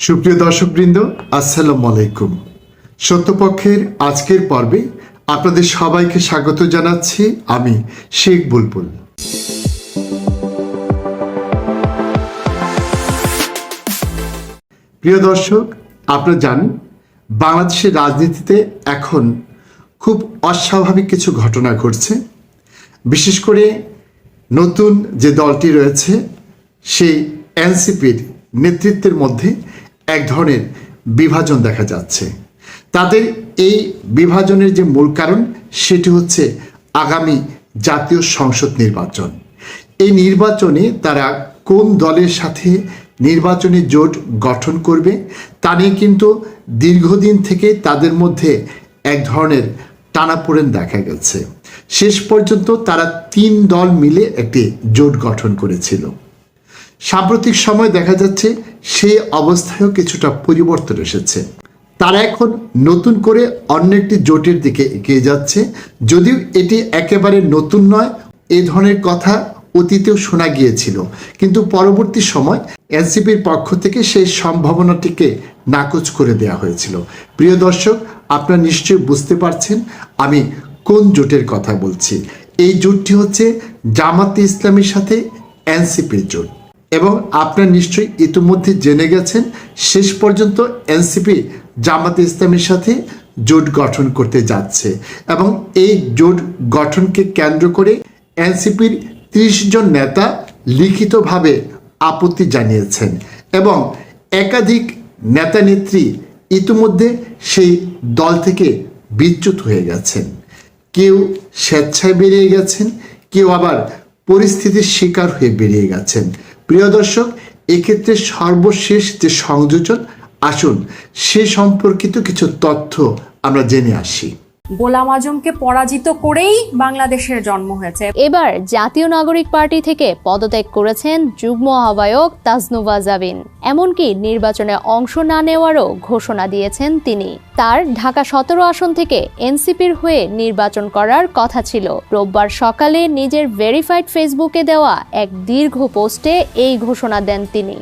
সুপ্রিয় দর্শকবৃন্দ আসসালামু আলাইকুম সত্যপক্ষের আজকের পর্বে আপনাদের সবাইকে স্বাগত জানাচ্ছি আমি শেখ বুলবুল। প্রিয় দর্শক, আপনারা জানেন, বাংলাদেশের রাজনীতিতে এখন খুব অস্বাভাবিক কিছু ঘটনা ঘটছে। বিশেষ করে নতুন যে দলটি রয়েছে, সেই এনসিপির নেতৃত্বের মধ্যে এক ধরনের বিভাজন দেখা যাচ্ছে। তাদের এই বিভাজনের যে মূল কারণ, সেটি হচ্ছে আগামী জাতীয় সংসদ নির্বাচন। এই নির্বাচনে তারা কোন দলের সাথে নির্বাচনী জোট গঠন করবে, তা নিয়ে কিন্তু দীর্ঘদিন থেকে তাদের মধ্যে এক ধরনের টানাপোড়েন দেখা গেছে। শেষ পর্যন্ত তারা তিন দল মিলে একটি জোট গঠন করেছিল। সাম্প্রতিক সময় দেখা যাচ্ছে সেই অবস্থায়ও কিছুটা পরিবর্তন এসেছে। তারা এখন নতুন করে অন্য একটি জোটের দিকে এগিয়ে যাচ্ছে। যদিও এটি একেবারে নতুন নয়, এ ধরনের কথা অতীতেও শোনা গিয়েছিল। কিন্তু পরবর্তী সময় এনসিপির পক্ষ থেকে সেই সম্ভাবনাটিকে নাকচ করে দেওয়া হয়েছিল। প্রিয় দর্শক, আপনারা নিশ্চয়ই বুঝতে পারছেন আমি কোন জোটের কথা বলছি। এই জোটটি হচ্ছে জামাতে ইসলামের সাথে এনসিপির জোট। এবং আপনারা নিশ্চয়ই ইতিমধ্যে জেনে গেছেন, শেষ পর্যন্ত এনসিপি জামাতে ইসলামের সাথে জোট গঠন করতে যাচ্ছে এবং এই জোট গঠনকে কেন্দ্র করে এনসিপির ত্রিশ জন নেতা লিখিতভাবে আপত্তি জানিয়েছেন এবং একাধিক নেতা নেত্রী ইতিমধ্যে সেই দল থেকে বিচ্যুত হয়ে গেছেন। কেউ স্বেচ্ছায় বেরিয়ে গেছেন, কেউ আবার পরিস্থিতির শিকার হয়ে বেরিয়ে গেছেন। প্রিয় দর্শক এক্ষেত্রে সর্বশেষ যে সংযোজন আসুন সে সম্পর্কিত কিছু তথ্য আমরা জেনে আসি। গোলাম আজমকে পরাজিত করেই বাংলাদেশের জন্ম হয়েছে। এবার জাতীয় নাগরিক পার্টি থেকে পদত্যাগ করেছেন যুগ্ম আহ্বায়ক তাজনুবা জাবিন। এমনকি নির্বাচনে অংশ না নেওয়ারও ঘোষণা দিয়েছেন তিনি। তার ঢাকা সতেরো আসন থেকে এনসিপির হয়ে নির্বাচন করার কথা ছিল। রোববার সকালে নিজের ভেরিফাইড ফেসবুকে দেওয়া এক দীর্ঘ পোস্টে এই ঘোষণা দেন তিনি।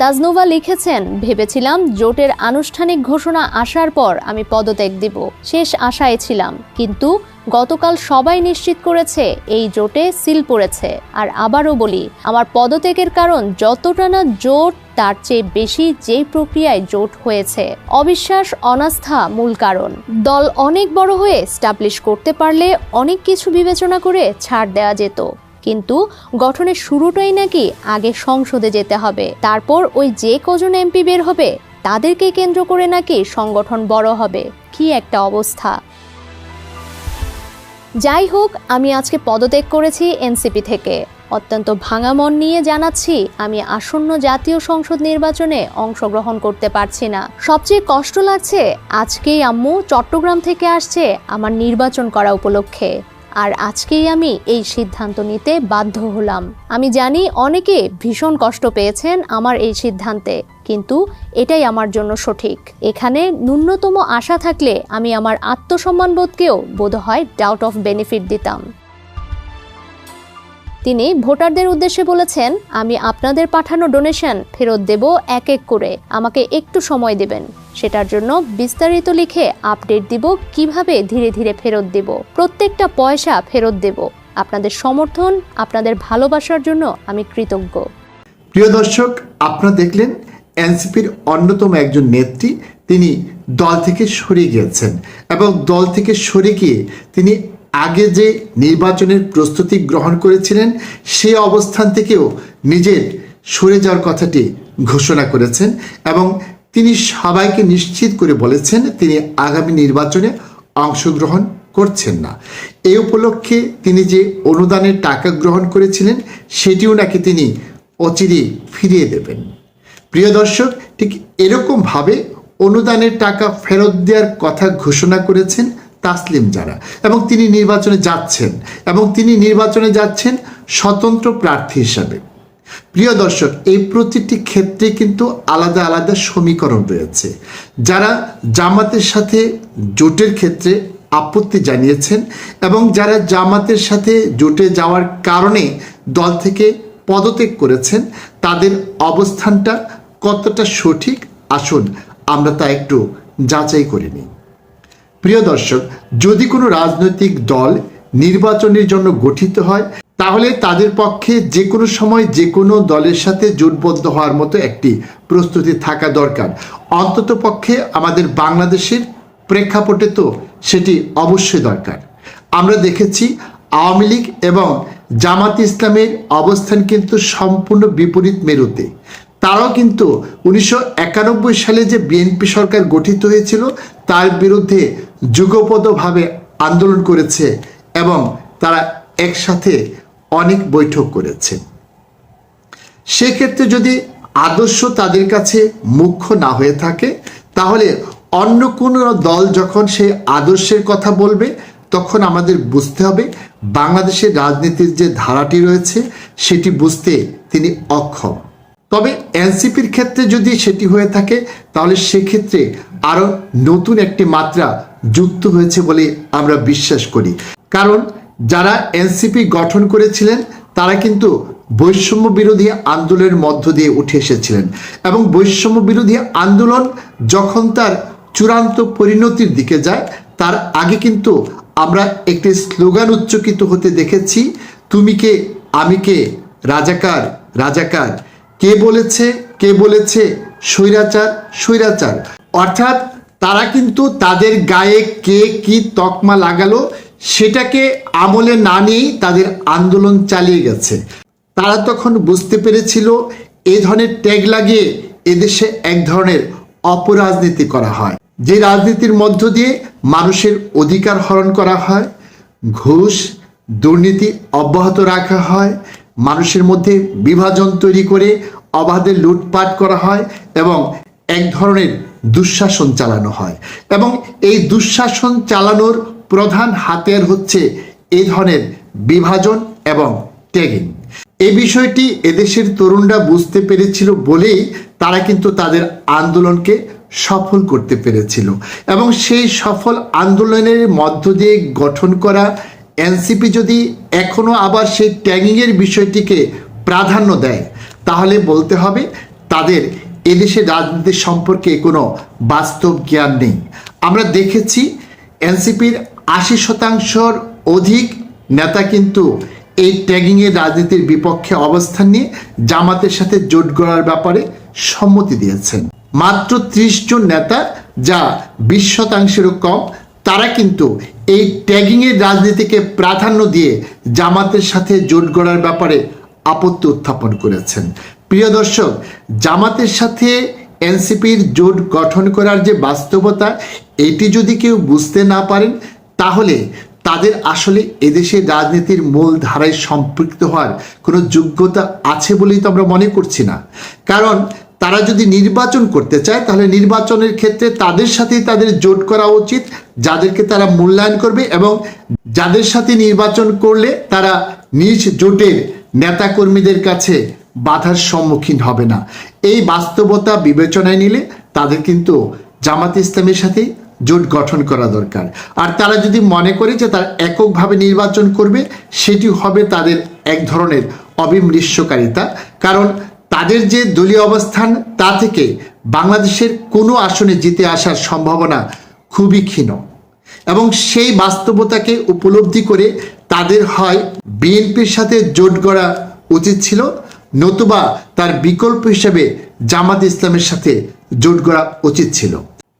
তাজনোভা লিখেছেন, ভেবেছিলাম জোটের আনুষ্ঠানিক ঘোষণা আসার পর আমি পদত্যাগ দিব। শেষ আশায় ছিলাম। কিন্তু গতকাল সবাই নিশ্চিত করেছে এই জোটে সিল পড়েছে। আর আবারও বলি, আমার পদত্যাগের কারণ যতটা না জোট, তার চেয়ে বেশি যে প্রক্রিয়ায় জোট হয়েছে। অবিশ্বাস, অনাস্থা মূল কারণ। দল অনেক বড় হয়ে স্টাবলিশ করতে পারলে অনেক কিছু বিবেচনা করে ছাড় দেওয়া যেত। কিন্তু গঠনের শুরুটাই নাকি আগে সংসদে যেতে হবে। তারপর ওই যে কজন এমপি বের হবে, তাদেরকে কেন্দ্র করে নাকি সংগঠন বড় হবে? কি একটা অবস্থা। যাই হোক, আমি আজকে পদত্যাগ করেছি এনসিপি থেকে। অত্যন্ত ভাঙা মন নিয়ে জানাচ্ছি, আমি আসন্ন জাতীয় সংসদ নির্বাচনে অংশগ্রহণ করতে পারছি না। সবচেয়ে কষ্ট লাগছে, আজকেই আম্মু চট্টগ্রাম থেকে আসছে আমার নির্বাচন করা উপলক্ষে। আর আজকেই আমি এই সিদ্ধান্ত নিতে বাধ্য হলাম। আমি জানি অনেকে ভীষণ কষ্ট পেয়েছেন আমার এই সিদ্ধান্তে, কিন্তু এটাই আমার জন্য সঠিক। এখানে ন্যূনতম আশা থাকলে আমি আমার আত্মসম্মানবোধকেও বোধহয় ডাউট অফ বেনিফিট দিতাম। তিনি ভোটারদের উদ্দেশ্যে বলেছেন, আমি আপনাদের পাঠানো ডোনেশন ফেরত দেব এক এক করে। আমাকে একটু সময় দেবেন। সেটার জন্য বিস্তারিত লিখে আপডেট দিব কীভাবে ধীরে ধীরে ফেরত দেব। প্রত্যেকটা পয়সা ফেরত দেব। আপনাদের সমর্থন, আপনাদের ভালোবাসার জন্য আমি কৃতজ্ঞ। প্রিয় দর্শক, আপনারা দেখলেন এনসিপির অন্যতম একজন নেত্রী, তিনি দল থেকে সরে গিয়েছেন এবং দল থেকে সরে গিয়ে তিনি আগে যে নির্বাচনের প্রস্তুতি গ্রহণ করেছিলেন, সে অবস্থান থেকেও নিজের সরে যাওয়ার কথাটি ঘোষণা করেছেন এবং তিনি সবাইকে নিশ্চিত করে বলেছেন তিনি আগামী নির্বাচনে অংশগ্রহণ করছেন না। এই উপলক্ষে তিনি যে অনুদানের টাকা গ্রহণ করেছিলেন, সেটিও নাকি তিনি অচিরে ফিরিয়ে দেবেন। প্রিয় দর্শক, ঠিক এরকমভাবে অনুদানের টাকা ফেরত দেওয়ার কথা ঘোষণা করেছেন তাসলিম যারা। এবং তিনি নির্বাচনে যাচ্ছেন। এবং তিনি নির্বাচনে যাচ্ছেন স্বতন্ত্র প্রার্থী হিসাবে। প্রিয় দর্শক, এই প্রতিটি ক্ষেত্রে কিন্তু আলাদা আলাদা সমীকরণ রয়েছে। যারা জামাতের সাথে জোটের ক্ষেত্রে আপত্তি জানিয়েছেন এবং যারা জামাতের সাথে জোটে যাওয়ার কারণে দল থেকে পদত্যাগ করেছেন, তাদের অবস্থানটা কতটা সঠিক? আসুন আমরা তা একটু যাচাই করে নিই। প্রিয় দর্শক, যদি কোনো রাজনৈতিক দল নির্বাচনের জন্য গঠিত হয়, তাহলে তাদের পক্ষে যে কোনো সময় যে কোনো দলের সাথে জোটবদ্ধ হওয়ার মতো একটি প্রস্তুতি থাকা দরকার। অন্তত পক্ষে আমাদের বাংলাদেশের প্রেক্ষাপটে তো সেটি অবশ্যই দরকার। আমরা দেখেছি আওয়ামী লীগ এবং জামাত ইসলামের অবস্থান কিন্তু সম্পূর্ণ বিপরীত মেরুতে। তারাও কিন্তু উনিশশো একানব্বই সালে যে বিএনপি সরকার গঠিত হয়েছিল, তার বিরুদ্ধে যুগপদভাবে আন্দোলন করেছে এবং তারা একসাথে অনেক বৈঠক করেছে। সেক্ষেত্রে যদি আদর্শ তাদের কাছে মুখ্য না হয়ে থাকে, তাহলে অন্য কোনো দল যখন সেই আদর্শের কথা বলবে, তখন আমাদের বুঝতে হবে বাংলাদেশের রাজনীতির যে ধারাটি রয়েছে, সেটি বুঝতে তিনি অক্ষম। তবে এনসিপির ক্ষেত্রে যদি সেটি হয়ে থাকে, তাহলে সেক্ষেত্রে আরও নতুন একটি মাত্রা যুক্ত হয়েছে বলে আমরা বিশ্বাস করি। কারণ যারা এনসিপি গঠন করেছিলেন, তারা কিন্তু বৈষম্য বিরোধী আন্দোলনের মধ্য দিয়ে উঠে এসেছিলেন এবং বৈষম্য বিরোধী আন্দোলন যখন তার চূড়ান্ত পরিণতির দিকে যায়, তার আগে কিন্তু আমরা একটি স্লোগান উচ্চকিত হতে দেখেছি, তুমি কে, আমি কে, রাজাকার রাজাকার, কে বলেছে কে বলেছে, স্বৈরাচার স্বৈরাচার? অর্থাৎ তারা কিন্তু তাদের গায়ে কে কি তকমা লাগালো সেটাকে আমলে না নিয়েই তাদের আন্দোলন চালিয়ে গেছে। তারা তখন বুঝতে পেরেছিল এ ধরনের ট্যাগ লাগিয়ে এদেশে এক ধরনের অপরাজনীতি করা হয়। যে রাজনীতির মধ্য দিয়ে মানুষের অধিকার হরণ করা হয়, ঘুষ, দুর্নীতি অব্যাহত রাখা হয়, মানুষের মধ্যে বিভাজন তৈরি করে অবাধে লুটপাট করা হয় এবং এক ধরনের দুঃশাসন চালানো হয়। এবং এই দুঃশাসন চালানোর প্রধান হাতিয়ার হচ্ছে এই ধরনের বিভাজন এবং ট্যাগিং এই বিষয়টি এদেশের তরুণরা বুঝতে পেরেছিল বলেই তারা কিন্তু তাদের আন্দোলনকে সফল করতে পেরেছিল। এবং সেই সফল আন্দোলনের মধ্য দিয়ে গঠন করা এনসিপি যদি এখনও আবার সেই ট্যাগিংয়ের বিষয়টিকে প্রাধান্য দেয়, তাহলে বলতে হবে তাদের এদেশের রাজনীতি সম্পর্কে কোনো বাস্তব জ্ঞান নেই। আমরা দেখেছি এনসিপির আশি শতাংশর অধিক নেতা কিন্তু এই ট্যাগিংয়ের রাজনীতির বিপক্ষে অবস্থান নিয়ে জামাতের সাথে জোট গড়ার ব্যাপারে সম্মতি দিয়েছেন। মাত্র ত্রিশ জন নেতা যা বিশ শতাংশেরও কম, তারা কিন্তু এই ট্যাগিংয়ের রাজনীতিকে প্রাধান্য দিয়ে জামাতের সাথে জোট গড়ার ব্যাপারে আপত্তি উত্থাপন করেছেন। প্রিয় দর্শক, জামাতের সাথে এনসিপির জোট গঠন করার যে বাস্তবতা, এটি যদি কেউ বুঝতে না পারেন, তাহলে তাদের আসলে এদেশের রাজনীতির মূল ধারায় সম্পৃক্ত হওয়ার কোনো যোগ্যতা আছে বলেই তো আমরা মনে করছি না। কারণ তারা যদি নির্বাচন করতে চায়, তাহলে নির্বাচনের ক্ষেত্রে তাদের সাথেই তাদের জোট করা উচিত, যাদেরকে তারা মূল্যায়ন করবে এবং যাদের সাথে নির্বাচন করলে তারা নিজ জোটের নেতাকর্মীদের কাছে বাধার সম্মুখীন হবে না। এই বাস্তবতা বিবেচনায় নিলে তাদের কিন্তু জামাত ইসলামের সাথে জোট গঠন করা দরকার। আর তারা যদি মনে করে যে তারা এককভাবে নির্বাচন করবে, সেটি হবে তাদের এক ধরনের অবিমৃষ্যকারিতা কারণ তাদের যে দলীয় অবস্থান, তা থেকে বাংলাদেশের কোনো আসনে জিতে আসার সম্ভাবনা খুবই ক্ষীণ। এবং সেই বাস্তবতাকে উপলব্ধি করে তাদের হয় বিএনপির সাথে জোট গড়া উচিত ছিল। নতুবা তার বিকল্প হিসেবে জামাত ইসলামের সাথে জোট গড়া উচিত ছিল।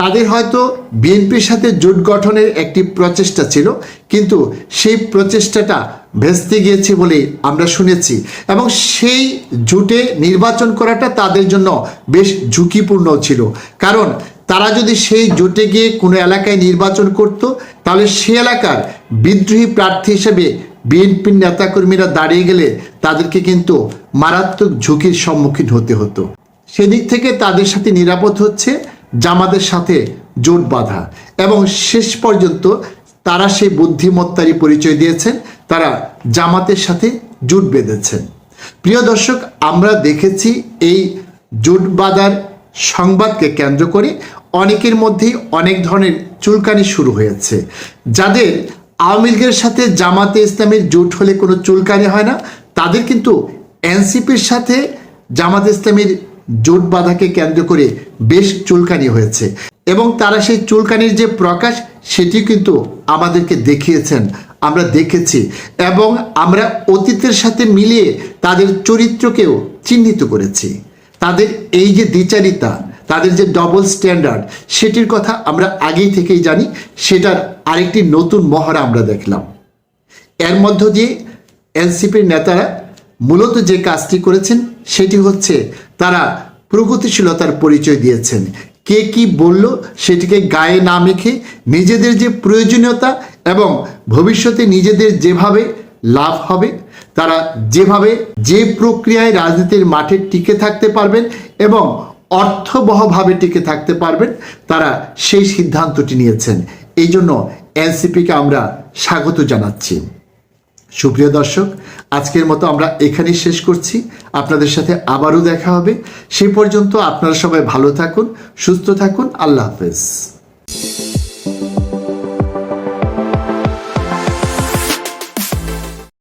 তাদের হয়তো বিএনপির সাথে জোট গঠনের একটি প্রচেষ্টা ছিল, কিন্তু সেই প্রচেষ্টাটা ভেস্তে গিয়েছে বলে আমরা শুনেছি এবং সেই জোটে নির্বাচন করাটা তাদের জন্য বেশ ঝুঁকিপূর্ণ ছিল। কারণ তারা যদি সেই জোটে গিয়ে কোনো এলাকায় নির্বাচন করত, তাহলে সে এলাকার বিদ্রোহী প্রার্থী হিসেবে বিএনপির নেতাকর্মীরা দাঁড়িয়ে গেলে তাদেরকে কিন্তু মারাত্মক ঝুঁকির সম্মুখীন হতে হতো। সেদিক থেকে তাদের সাথে নিরাপদ হচ্ছে, জামাতের সাথে জোট বাঁধা। এবং শেষ পর্যন্ত তারা সেই বুদ্ধিমত্তারই পরিচয় দিয়েছেন, তারা জামাতের সাথে জোট বেঁধেছেন। প্রিয় দর্শক, আমরা দেখেছি এই জোট বাঁধার সংবাদকে কেন্দ্র করে অনেকের মধ্যেই অনেক ধরনের চুলকানি শুরু হয়েছে। যাদের আওয়ামী লীগের সাথে জামাতে ইসলামের জোট হলে কোনো চুলকানি হয় না। তাদের কিন্তু এনসিপির সাথে জামাত ইসলামের জোট বাঁধাকে কেন্দ্র করে বেশ চুলকানি হয়েছে। এবং তারা সেই চুলকানির যে প্রকাশ সেটি কিন্তু আমাদেরকে দেখিয়েছেন। আমরা দেখেছি এবং আমরা অতীতের সাথে মিলিয়ে তাদের চরিত্রকেও চিহ্নিত করেছি। তাদের এই যে দ্বিচারিতা তাদের যে ডবল স্ট্যান্ডার্ড সেটির কথা আমরা আগেই থেকেই জানি, সেটার আরেকটি নতুন মহড়া আমরা দেখলাম। এর মধ্য দিয়ে এনসিপির নেতারা মূলত যে কাজটি করেছেন, সেটি হচ্ছে তারা প্রগতিশীলতার পরিচয় দিয়েছেন। কে কি বলল, সেটিকে গায়ে না মেখে নিজেদের যে প্রয়োজনীয়তা এবং ভবিষ্যতে নিজেদের যেভাবে লাভ হবে, তারা যেভাবে যে প্রক্রিয়ায় রাজনীতির মাঠে টিকে থাকতে পারবেন এবং অর্থবহভাবে টিকে থাকতে পারবেন, তারা সেই সিদ্ধান্তটি নিয়েছেন। এই জন্য এনসিপিকে আমরা স্বাগত জানাচ্ছি। সুপ্রিয় দর্শক, আজকের মতো আমরা এখানেই শেষ করছি। আপনাদের সাথে আবারও দেখা হবে। সেই পর্যন্ত আপনারা সবাই ভালো থাকুন, সুস্থ থাকুন। আল্লাহ হাফেজ।